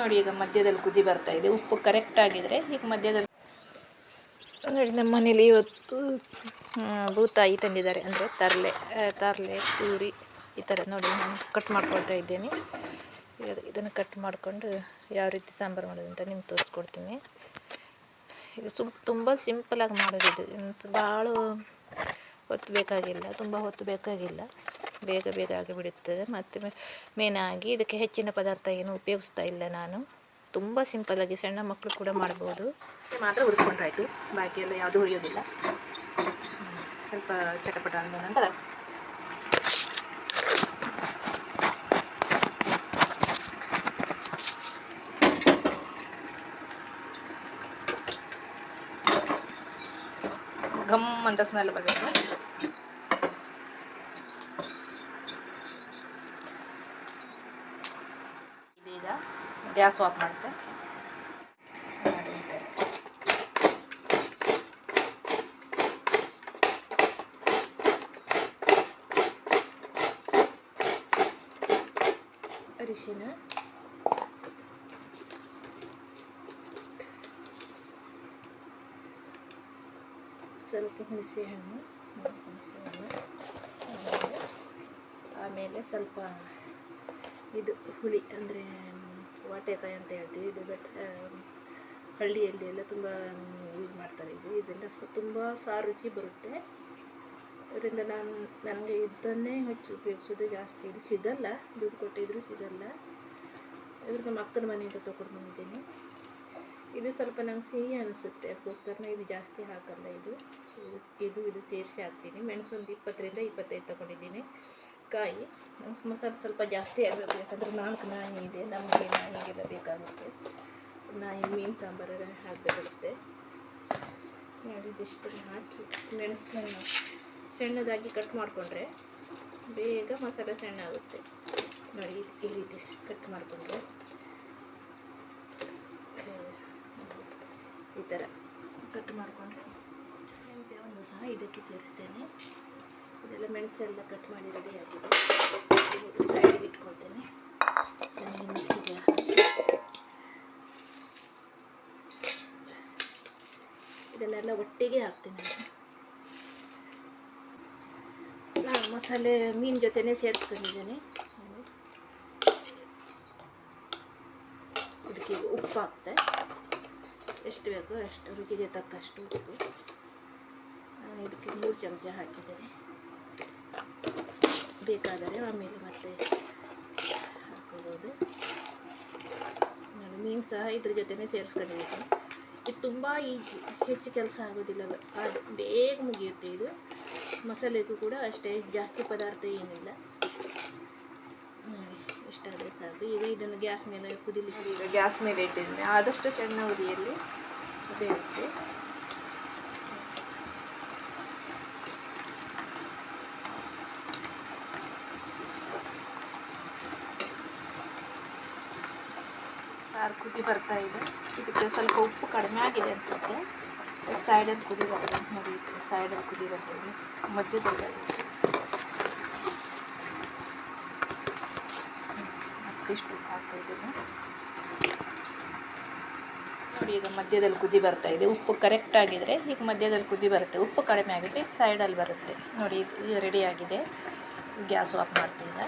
ನೋಡಿ, ಈಗ ಮಧ್ಯದಲ್ಲಿ ಕುದಿ ಬರ್ತಾ ಇದೆ. ಉಪ್ಪು ಕರೆಕ್ಟ್ ಆಗಿದ್ರೆ ಈಗ ಮಧ್ಯದಲ್ಲಿ ನೋಡಿ, ನಮ್ಮ ಮನೇಲಿ ಇವತ್ತು ಭೂತ ಬೂತಾಯಿ ತಂದಿದ್ದಾರೆ. ಅಂದರೆ ತರಲೆ ತರಲೆ ಪೂರಿ ಈ ಥರ ನೋಡಿ ನಾನು ಕಟ್ ಮಾಡ್ಕೊಳ್ತಾ ಇದ್ದೇನೆ. ಇದನ್ನು ಕಟ್ ಮಾಡಿಕೊಂಡು ಯಾವ ರೀತಿ ಸಾಂಬಾರು ಮಾಡೋದು ಅಂತ ನಿಮ್ಗೆ ತೋರಿಸ್ಕೊಡ್ತೀನಿ. ಇದು ಸುಮ್ ತುಂಬ ಸಿಂಪಲಾಗಿ ಮಾಡೋದು ಇದು. ಎಂತ ಭಾಳ ಹೊತ್ತು ಬೇಕಾಗಿಲ್ಲ, ತುಂಬ ಹೊತ್ತು ಬೇಕಾಗಿಲ್ಲ. ಬೇಗ ಬೇಗ ಆಗಿಬಿಡುತ್ತದೆ. ಮತ್ತು ಮೇನಾಗಿ ಇದಕ್ಕೆ ಹೆಚ್ಚಿನ ಪದಾರ್ಥ ಏನು ಉಪಯೋಗಿಸ್ತಾ ಇಲ್ಲ ನಾನು. ತುಂಬ ಸಿಂಪಲ್ಲಾಗಿ ಸಣ್ಣ ಮಕ್ಕಳು ಕೂಡ ಮಾಡ್ಬೋದು. ಮಾತ್ರ ಹುರ್ಕೊಂಡ್ರಾಯ್ತು. ಬಾಕಿ ಎಲ್ಲ ಯಾವುದೂ ಹುರಿಯೋದಿಲ್ಲ. ಸ್ವಲ್ಪ ಚಟಪಟ ಅಂದ ನಂತರ ಘಮ್ ಅಂತ ಸ್ಮೆಲ್ ಬರಬೇಕು ಗ್ಯಾಸ್ ಆಫ್ ಮಾಡುತ್ತೆ ನೋಡಿ ಈ ಥರ. ಅರಿಶಿನ ಸ್ವಲ್ಪ ಹುಣಸೆ ಹಣ್ಣು ಹುಣಸೆ ಹಣ್ಣು ಆಮೇಲೆ ಆಮೇಲೆ ಸ್ವಲ್ಪ ಇದು ಹುಳಿ ಅಂದರೆ ವಾಟೆಕಾಯಿ ಅಂತ ಹೇಳ್ತೀವಿ. ಇದು ಬೆಟ್ ಹಳ್ಳಿಯಲ್ಲಿ ಎಲ್ಲ ತುಂಬ ಯೂಸ್ ಮಾಡ್ತಾರೆ ಇದು. ಇದರಿಂದ ಸ, ತುಂಬ ಸಾರು ರುಚಿ ಬರುತ್ತೆ. ಇದರಿಂದ ನಾನು, ನನಗೆ ಇದನ್ನೇ ಹೆಚ್ಚು ಉಪಯೋಗಿಸೋದು ಜಾಸ್ತಿ. ಇದು ಸಿಗಲ್ಲ, ದುಡ್ಡು ಕೊಟ್ಟಿದ್ರು ಸಿಗಲ್ಲ. ಇದ್ರ ನಮ್ಮ ಅಕ್ಕನ ಮನೆಯಿಂದ ತೊಗೊಂಡು ಬಂದಿದ್ದೀನಿ. ಇದು ಸ್ವಲ್ಪ ನಂಗೆ ಸಿಹಿ ಅನಿಸುತ್ತೆ. ಅದಕ್ಕೋಸ್ಕರ ಇದು ಜಾಸ್ತಿ ಹಾಕಲ್ಲ ಇದು. ಇದು ಇದು ಸೇರಿಸಿ ಹಾಕ್ತೀನಿ. ಮೆಣಸು ಒಂದು ಇಪ್ಪತ್ತರಿಂದ ಇಪ್ಪತ್ತೈದು ತೊಗೊಂಡಿದ್ದೀನಿ. ಕಾಯಿ ಮಸಾಲೆ ಸ್ವಲ್ಪ ಜಾಸ್ತಿ ಆಗಬೇಕು, ಯಾಕಂದರೆ ನಾಲ್ಕು ನಾಯಿ ಇದೆ, ನಮಗೆ ನಾಯಿಗೆಲ್ಲ ಬೇಕಾಗುತ್ತೆ. ನಾಯಿ ಮೀನು ಸಾಂಬಾರು ಹಾಕಬೇಕಾಗುತ್ತೆ. ನೋಡಿ ಹಾಕಿ, ಮೆಣಸನ್ನು ಸಣ್ಣದಾಗಿ ಕಟ್ ಮಾಡಿಕೊಂಡ್ರೆ ಬೇಗ ಮಸಾಲೆ ಸಣ್ಣ ಆಗುತ್ತೆ. ನೋಡಿ, ಈ- ರೀತಿ ಕಟ್ ಮಾಡಿಕೊಂಡ್ರೆ. ಈ ಥರ ಕಟ್ ಮಾಡಿಕೊಂಡ್ರೆ. ಸಹ ಇದಕ್ಕೆ ಸೇರಿಸ್ತೇನೆ. ಇದೆಲ್ಲ ಮೆಣಸೆಲ್ಲ ಕಟ್ ಮಾಡಿ ರೆಡಿ ಆಗಿದೆ ಸೈಡಿಗೆ ಇಟ್ಕೊಳ್ತೇನೆ. ಮೆಣಸಿಗೆ ಹಾಕಿ ಇದನ್ನೆಲ್ಲ ಒಟ್ಟಿಗೆ ಹಾಕ್ತೀನಿ. ನಾನು ಮಸಾಲೆ, ಮೀನು ಜೊತೆನೇ ಸೇರಿಸ್ಕೊಂಡಿದ್ದೇನೆ. ಇದಕ್ಕೆ ಈಗ ಉಪ್ಪು ಹಾಕ್ತೆ. ಎಷ್ಟು ಬೇಕೋ ಅಷ್ಟು, ರುಚಿಗೆ ತಕ್ಕಷ್ಟು ಉಪ್ಪು. ನಾನು ಇದಕ್ಕೆ ಮೂರು ಚಮಚ ಹಾಕಿದ್ದೇನೆ. ಬೇಕಾದರೆ ಆಮೇಲೆ ಮತ್ತೆ ಹಾಕೋಬೋದು. ನೋಡಿ ಮೀನು ಸಹ ಇದ್ರ ಜೊತೆನೇ ಸೇರಿಸ್ಕೊಂಡಿದ್ದೀನಿ. ಇದು ತುಂಬ ಈಜಿ, ಹೆಚ್ಚು ಕೆಲಸ ಆಗೋದಿಲ್ಲ ಅದು ಬೇಗ ಮುಗಿಯುತ್ತೆ ಇದು. ಮಸಾಲೆಗೂ ಕೂಡ ಅಷ್ಟೇ, ಜಾಸ್ತಿ ಪದಾರ್ಥ ಏನಿಲ್ಲ. ನೋಡಿ ಇಷ್ಟಾದರೆ ಸಾಕು. ಈಗ ಇದನ್ನು ಗ್ಯಾಸ್ ಮೇಲೆ ಕುದಿಲಿಕ್ಕೆ ಈಗ ಗ್ಯಾಸ್ ಮೇಲೆ ಇಟ್ಟಿದ್ದೀನಿ. ಆದಷ್ಟು ಸಣ್ಣ ಉರಿಯಲ್ಲಿ ಬೇಯಿಸಿ. ಸಾರು ಕುದಿ ಬರ್ತಾ ಇದೆ. ಇದಕ್ಕೆ ಸ್ವಲ್ಪ ಉಪ್ಪು ಕಡಿಮೆ ಆಗಿದೆ ಅನಿಸುತ್ತೆ. ಸೈಡಲ್ಲಿ ಕುದಿ ಬರ್ತದೆ. ನೋಡಿ ಸೈಡಲ್ಲಿ ಕುದಿ ಬರ್ತದೆ. ಮಧ್ಯದಲ್ಲಿ ಮತ್ತಿಷ್ಟು ಹಾಕ್ತಾ ಇದ್ದೀನಿ. ನೋಡಿ, ಈಗ ಮಧ್ಯದಲ್ಲಿ ಕುದಿ ಬರ್ತಾ ಇದೆ. ಉಪ್ಪು ಕರೆಕ್ಟ್ ಆಗಿದ್ರೆ ಈಗ ಮಧ್ಯದಲ್ಲಿ ಕುದಿ ಬರುತ್ತೆ. ಉಪ್ಪು ಕಡಿಮೆ ಆಗಿದ್ರೆ ಸೈಡಲ್ಲಿ ಬರುತ್ತೆ. ನೋಡಿ, ಇದು ರೆಡಿ ಆಗಿದೆ. ಗ್ಯಾಸ್ ಆಫ್ ಮಾಡ್ತೀವಿ ಈಗ